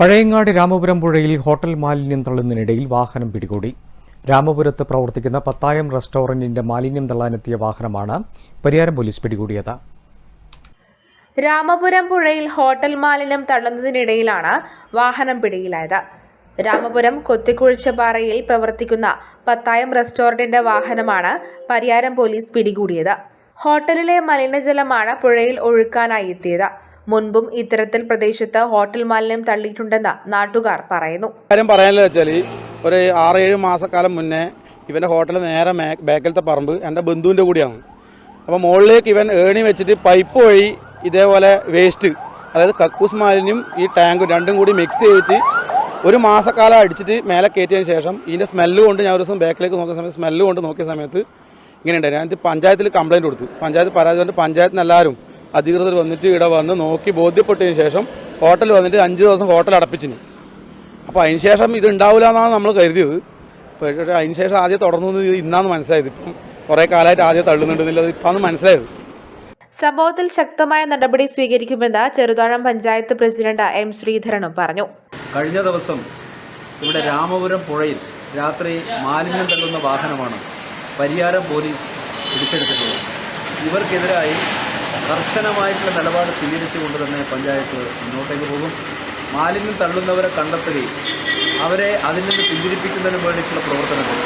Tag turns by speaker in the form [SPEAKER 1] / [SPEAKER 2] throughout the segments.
[SPEAKER 1] പഴയങ്ങാടി രാമപുരം പുഴയിൽ ഹോട്ടൽ മാലിന്യം തള്ളുന്നതിനിടയിൽ വാഹനം പിടികൂടി. രാമപുരത്ത് പ്രവർത്തിക്കുന്ന പത്തായം റെസ്റ്റോറന്റിന്റെ മാലിന്യം തള്ളാനെത്തിയ വാഹനമാണ് പരിയാരം പോലീസ് പിടികൂടിയത്.
[SPEAKER 2] രാമപുരം പുഴയിൽ ഹോട്ടൽ മാലിന്യം തള്ളുന്നതിനിടയിലാണ് വാഹനം പിടിയിലായത്. രാമപുരം കൊത്തിക്കുഴിച്ചപാറയിൽ പ്രവർത്തിക്കുന്ന പത്തായം റെസ്റ്റോറന്റിന്റെ വാഹനമാണ് പരിയാരം പോലീസ് പിടികൂടിയത്. ഹോട്ടലിലെ മലിനജലമാണ് പുഴയിൽ ഒഴുക്കാനായി എത്തിയത്. മുൻപും ഇത്തരത്തിൽ പ്രദേശത്ത് ഹോട്ടൽ മാലിന്യം തള്ളിയിട്ടുണ്ടെന്ന് നാട്ടുകാർ പറയുന്നു.
[SPEAKER 3] കാര്യം പറയാനുള്ള വെച്ചാൽ ഒരു ആറ് ഏഴ് മാസക്കാലം മുന്നേ ഇവന്റെ ഹോട്ടൽ നേരെ ബാക്കിലത്തെ പറമ്പ് എന്റെ ബന്ധുവിന്റെ കൂടിയാണ്. അപ്പോൾ മുകളിലേക്ക് ഇവൻ ഏണി വെച്ചിട്ട് പൈപ്പ് വഴി ഇതേപോലെ വേസ്റ്റ് അതായത് കക്കൂസ് മാലിന്യം ഈ ടാങ്കും രണ്ടും കൂടി മിക്സ് ചെയ്തിട്ട് ഒരു മാസക്കാലം അടിച്ചിട്ട് മേലെ കയറ്റിയതിന് ശേഷം ഇതിന്റെ സ്മെല്ല് കൊണ്ട് ഞാൻ ഒരു ദിവസം ബാക്കിലേക്ക് നോക്കിയ സമയത്ത് സ്മെല്ല് കൊണ്ട് നോക്കിയ സമയത്ത് ഇങ്ങനെ ഞാനിത് ഞാൻ പഞ്ചായത്തിൽ കംപ്ലയിന്റ് കൊടുത്തു. പഞ്ചായത്ത് പരാതി കൊണ്ട് പഞ്ചായത്തിന് എല്ലാവരും അധികൃതർ വന്നിട്ട് ഇവിടെ വന്ന് നോക്കി ബോധ്യപ്പെട്ടതിന് ശേഷം ഹോട്ടൽ വന്നിട്ട് അഞ്ച് ദിവസം ഹോട്ടൽ അടപ്പിച്ചിന്. അപ്പോൾ അതിന് ശേഷം ഇത് ഉണ്ടാവില്ല എന്നാണ് നമ്മൾ കരുതിയത്. പക്ഷേ അതിന് ശേഷം ആദ്യം തുടർന്നു ഇന്നാന്ന് ഇന്നാണ് മനസ്സിലായത്. ഇപ്പം കുറേ കാലമായിട്ട് ആദ്യം തള്ളുന്നുണ്ടെന്നില്ല ഇപ്പം മനസ്സിലായത്.
[SPEAKER 2] സംഭവത്തിൽ ശക്തമായ നടപടി സ്വീകരിക്കുമെന്ന് ചെറുതാഴം പഞ്ചായത്ത് പ്രസിഡന്റ് എം ശ്രീധരനും പറഞ്ഞു.
[SPEAKER 4] കഴിഞ്ഞ ദിവസം ഇവിടെ രാമപുരം പുഴയിൽ രാത്രി മാലിന്യം തള്ളുന്ന വാഹനമാണ് പരിയാരം പോലീസ് പിടിച്ചെടുത്തിട്ടുള്ളത്. ഇവർക്കെതിരായി കർശനമായിട്ടുള്ള നിലപാട് സ്വീകരിച്ചുകൊണ്ട് തന്നെ പഞ്ചായത്ത് മുന്നോട്ടേക്ക് പോകും. മാലിന്യം തള്ളുന്നവരെ കണ്ടെത്തുകയും അവരെ അതിൽ നിന്ന് പിന്തിരിപ്പിക്കുന്നതിന് വേണ്ടിയിട്ടുള്ള പ്രവർത്തനങ്ങൾ.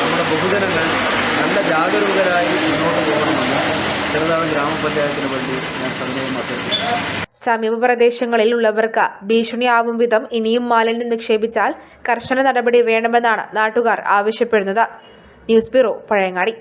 [SPEAKER 4] നമ്മുടെ ബഹുജനങ്ങൾ നല്ല ജാഗരൂകരായി മുന്നോട്ട് പോകണമെന്ന് ചെറുതാഴം ഗ്രാമപഞ്ചായത്തിന് വേണ്ടി ഞാൻ സന്ദേഹം അഭ്യർത്ഥിക്കുന്നു.
[SPEAKER 2] സമീപ പ്രദേശങ്ങളിൽ ഉള്ളവർക്ക് ഭീഷണിയാവും വിധം ഇനിയും മാലിന്യം നിക്ഷേപിച്ചാൽ കർശന നടപടി വേണമെന്നാണ് നാട്ടുകാർ ആവശ്യപ്പെടുന്നത്. News bureau Pazhayangadi.